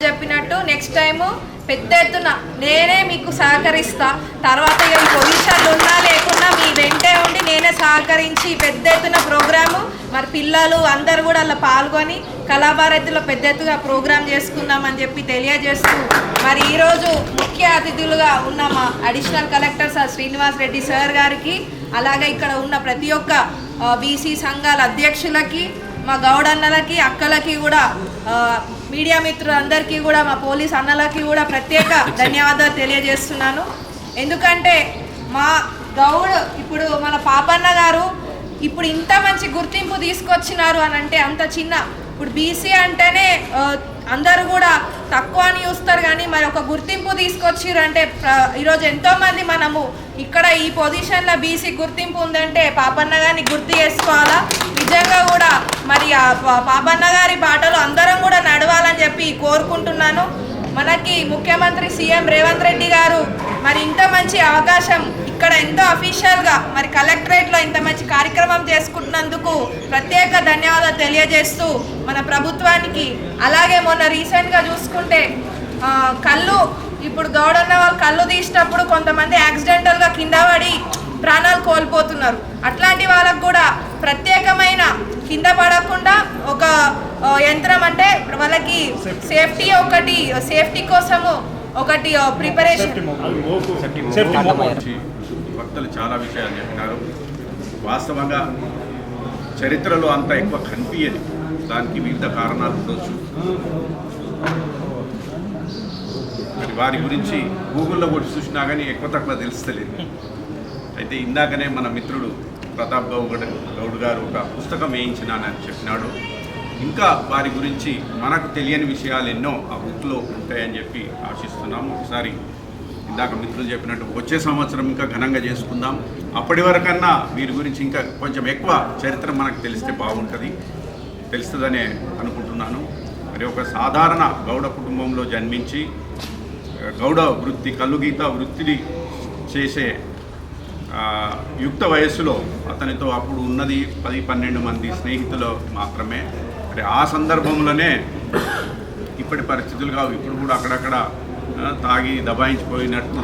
చెప్పినట్టు next time పెద్ద ఎత్తున నేనే మీకు సహకరిస్తా. తర్వాత ఈ పొజిషన్లు ఉన్నా లేకున్నా మీ వెంటే ఉండి నేనే సహకరించి పెద్ద ఎత్తున ప్రోగ్రాము మరి పిల్లలు అందరు కూడా అలా పాల్గొని కళాభారతిలో పెద్ద ఎత్తుగా ప్రోగ్రామ్ చేసుకుందామని చెప్పి తెలియజేస్తూ మరి ఈరోజు ముఖ్య అతిథులుగా ఉన్న మా additional collector sir Srinivas Reddy sir గారికి అలాగే ఇక్కడ ఉన్న ప్రతి ఒక్క బీసీ సంఘాల అధ్యక్షులకి మా గౌడన్నలకి అక్కలకి కూడా మీడియా మిత్రులందరికీ కూడా మా పోలీస్ అన్నలకి కూడా ప్రత్యేక ధన్యవాదాలు తెలియజేస్తున్నాను. ఎందుకంటే మా గౌడ్ ఇప్పుడు మన పాపన్న గారు ఇప్పుడు ఇంత మంచి గుర్తింపు తీసుకొచ్చినారు అని అంటే అంత చిన్న. ఇప్పుడు బీసీ అంటేనే అందరూ కూడా తక్కువ అని చూస్తారు కానీ మరి ఒక గుర్తింపు తీసుకొచ్చిర్రు అంటే ఈరోజు ఎంతోమంది మనము ఇక్కడ ఈ పొజిషన్లో బీసీ గుర్తింపు ఉందంటే పాపన్న గారిని గుర్తు చేసుకోవాలి నిజంగా కూడా మరి ఆ పా- పాపన్న గారి బాటలో అందరం కూడా నడవాలని చెప్పి కోరుకుంటున్నాను. మనకి ముఖ్యమంత్రి సీఎం రేవంత్ రెడ్డి గారు మరి ఇంత మంచి అవకాశం ఇక్కడ ఎంతో అఫీషియల్గా మరి కలెక్టరేట్లో ఇంత మంచి కార్యక్రమం చేసుకుంటున్నందుకు ప్రత్యేక ధన్యవాదాలు తెలియజేస్తూ మన ప్రభుత్వానికి అలాగే మొన్న రీసెంట్గా చూసుకుంటే కళ్ళు ఇప్పుడు గౌడన్న వాళ్ళు కళ్ళు తీసినప్పుడు కొంతమంది యాక్సిడెంటల్గా కింద పడి ప్రాణాలు కోల్పోతున్నారు. అట్లాంటి వాళ్ళకు కూడా ప్రత్యేకమైన కింద పడకుండా ఒక ఆ, యంత్రం అంటే వాళ్ళకి సేఫ్టీ ఒకటి సేఫ్టీ కోసము ఒకటి ప్రిపరేషన్. వక్తలు చాలా విషయాలు చెప్పినారు. వాస్తవంగా చరిత్రలో అంత ఎక్కువ కనిపించదు. దానికి వివిధ కారణాలు ఉండొచ్చు. మరి వారి గురించి గూగుల్లో కూడా చూసినా కానీ ఎక్కువ తక్కువ తెలుస్తలేదు. అయితే ఇందాకనే మన మిత్రుడు ప్రతాప్ గౌడ్ గౌడ్ గారు ఒక పుస్తకం వేయించినానని చెప్పినాడు. ఇంకా వారి గురించి మనకు తెలియని విషయాలు ఎన్నో ఆ బుక్లో ఉంటాయని చెప్పి ఆశిస్తున్నాము. ఒకసారి ఇందాక మిత్రులు చెప్పినట్టు వచ్చే సంవత్సరం ఇంకా ఘనంగా చేసుకుందాం. అప్పటి వరకన్నా వీరి గురించి ఇంకా కొంచెం ఎక్కువ చరిత్ర మనకు తెలిస్తే బాగుంటుంది. తెలుస్తుందనే అనుకుంటున్నాను. మరి ఒక సాధారణ గౌడ కుటుంబంలో జన్మించి గౌడ వృత్తి కల్లుగీత వృత్తిని చేసే యుక్త వయస్సులో అతనితో అప్పుడు ఉన్నది పది పన్నెండు మంది స్నేహితులు మాత్రమే. మరి ఆ సందర్భంలోనే ఇప్పటి పరిస్థితులు కావు. ఇప్పుడు కూడా అక్కడక్కడ తాగి దబాయించిపోయినట్టు